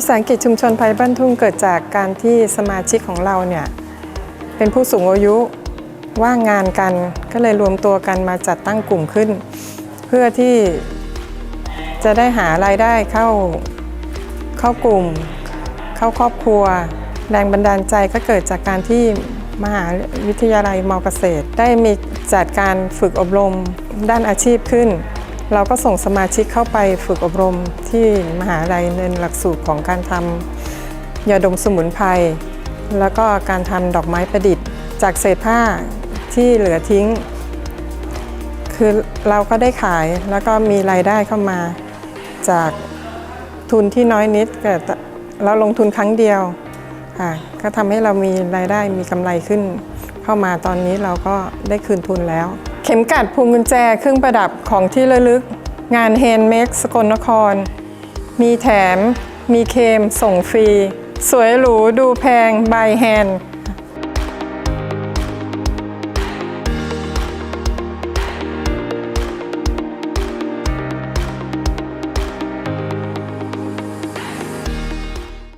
วิสาหกิจชุมชนไผ่บ้านทุ่งเกิดจากการที่สมาชิกของเราเนี่ยเป็นผู้สูงอายุว่างงานกันก็เลยรวมตัวกันมาจัดตั้งกลุ่มขึ้น เพื่อที่จะได้หารายได้เข้าเข้ากลุ่ม เข้าครอบครัว แรงบันดาลใจก็เกิดจากการที่มหาวิทยาลัยมอเกษตร ได้มีจัดการฝึกอบรมด้านอาชีพขึ้น เราก็ส่งสมาชิกเข้าไปฝึกอบรมที่มหาลัยในหลักสูตรของการทำยาดมสมุนไพรแล้วก็การทำดอกไม้ประดิษฐ์ จากเศษผ้าที่เหลือทิ้ง คือเราก็ได้ขายแล้วก็มีรายได้เข้ามา จากทุนที่น้อยนิดแต่เราลงทุนครั้งเดียวค่ะก็ทำให้เรามีรายได้มีกำไรขึ้น เข้ามาตอนนี้เราก็ได้คืนทุนแล้ว ข็มกัดพวงกุญแจเครื่องประดับของที่ระลึก งานเฮนเมกสกลนคร มีแถม มีเคมส่งฟรี สวยหรูดูแพงบายแฮนด์